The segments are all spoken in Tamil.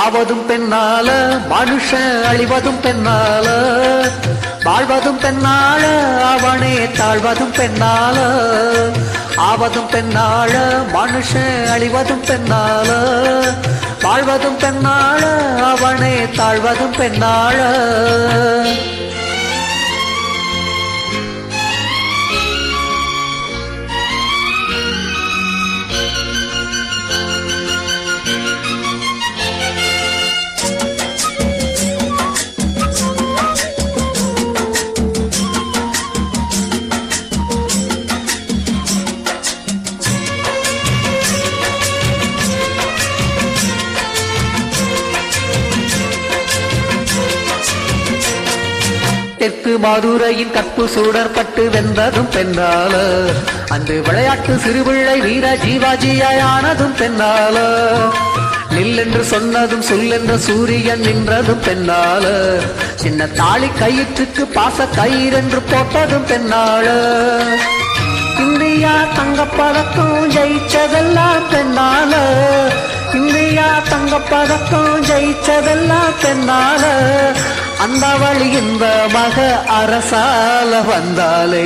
சாவதும் பெண்ணால மனுஷன் அழிவதும் பெண்ணால. வாழ்வதும் பெண்ணால அவனே தாழ்வதும் பெண்ணால. ஆவதும் பெண்ணால மனுஷன் அழிவதும் பெண்ணால. வாழ்வதும் பெண்ணால அவனே தாழ்வதும் பெண்ணாள தெற்கு மாதுரையின் கற்பு சூடற்பட்டு வென்றதும் பெண்ணால அந்த விளையாட்டு சிறுபிள்ளை வீர ஜீவாஜியானதும் பெண்ணால நில்லென்று சொன்னதும் சொல்லென்ற சூரியன் நின்றதும் பெண்ணால சின்ன தாலி கயிற்றுக்கு பாச கயிறென்று போட்டதும் பெண்ணால இந்தியா தங்கப்பதக்கம் ஜெயிச்சதெல்லாம் பெண்ணால இந்தியா தங்கப்பதக்கம் ஜெயிச்சதெல்லாம் பெண்ணால அந்த வழி இந்த மக அரசால வந்தாலே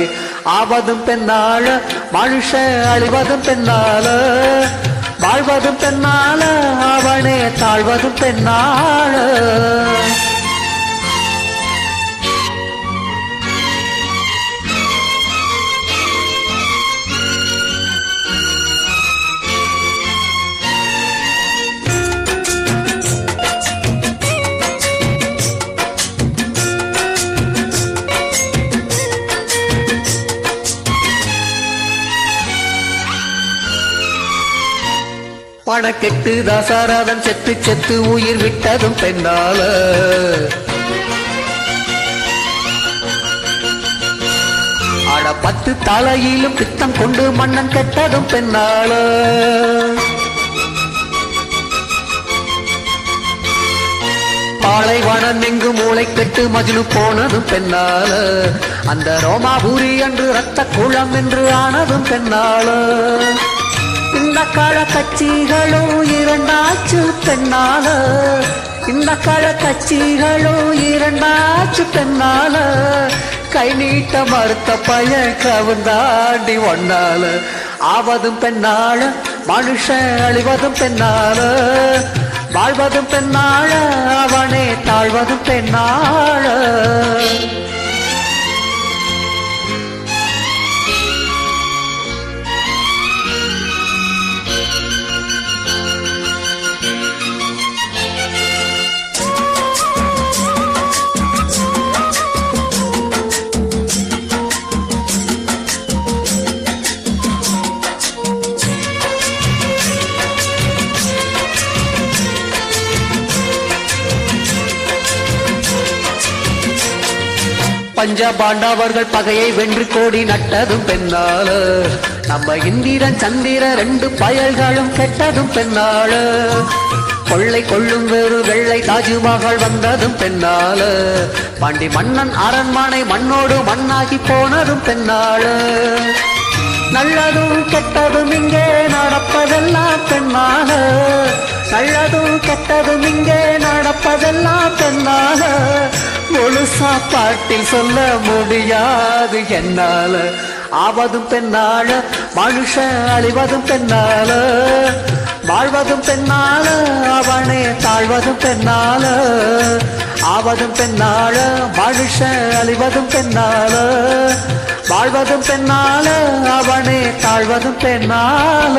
ஆவதும் பெண்ணால மனுஷ அழிவதும் பெண்ணால வாழ்வதும் பெண்ணால அவனே தாழ்வதும் பெண்ணால பணக்கெட்டு தசரதன் செத்து செத்து உயிர் விட்டதும் பெண்ணால அட பத்து தலையிலும் பித்தம் கொண்டு மன்னன் கெட்டதும் பெண்ணால பாலைவனம் எங்கு மூளை கெட்டு மஜ்னு போனதும் பெண்ணால அந்த ரோமாபுரி என்று ரத்த குளம் என்று ஆனதும் பெண்ணால இந்த கால கட்சிகளும் இரண்டாச்சு பெண்ணால இந்த கால கட்சிகளும் இரண்டாச்சு பெண்ணால கை நீட்ட மறுத்த பையன் கவுந்தாண்டி ஒன்னால. ஆவதும் பெண்ணால மனுஷன் அழிவதும் பெண்ணால வாழ்வதும் பெண்ணாள அவனே தாழ்வதும் பெண்ணாள. பஞ்ச பாண்டவர்கள் பகையை வென்று கோடி நட்டதும் பெண்ணால நம்ம இந்திரன் சந்திர ரெண்டு பயல்களும் கெட்டதும் பெண்ணால கொள்ளை கொள்ளும் வேறு வெள்ளை தாஜ்மஹால் வந்ததும் பெண்ணால பாண்டி மன்னன் அரண்மனை மண்ணோடு மண்ணாகி போனதும் பெண்ணால நல்லதும் கெட்டதும் இங்கே நடப்பதெல்லாம் பெண்ணாக நல்லதும் கெட்டதும் இங்கே நடப்பதெல்லாம் பெண்ணாக முழுசா பாட்டில் சொல்ல முடியாது. என்னால ஆவதும் பெண்ணால மனுஷன் அழிவதும் பெண்ணால வாழ்வதும் பெண்ணால அவனே தாழ்வதும் பெண்ணால ஆவதும் பெண்ணால மனுஷன் அழிவதும் பெண்ணால வாழ்வதும் பெண்ணால அவனே தாழ்வதும் பெண்ணால.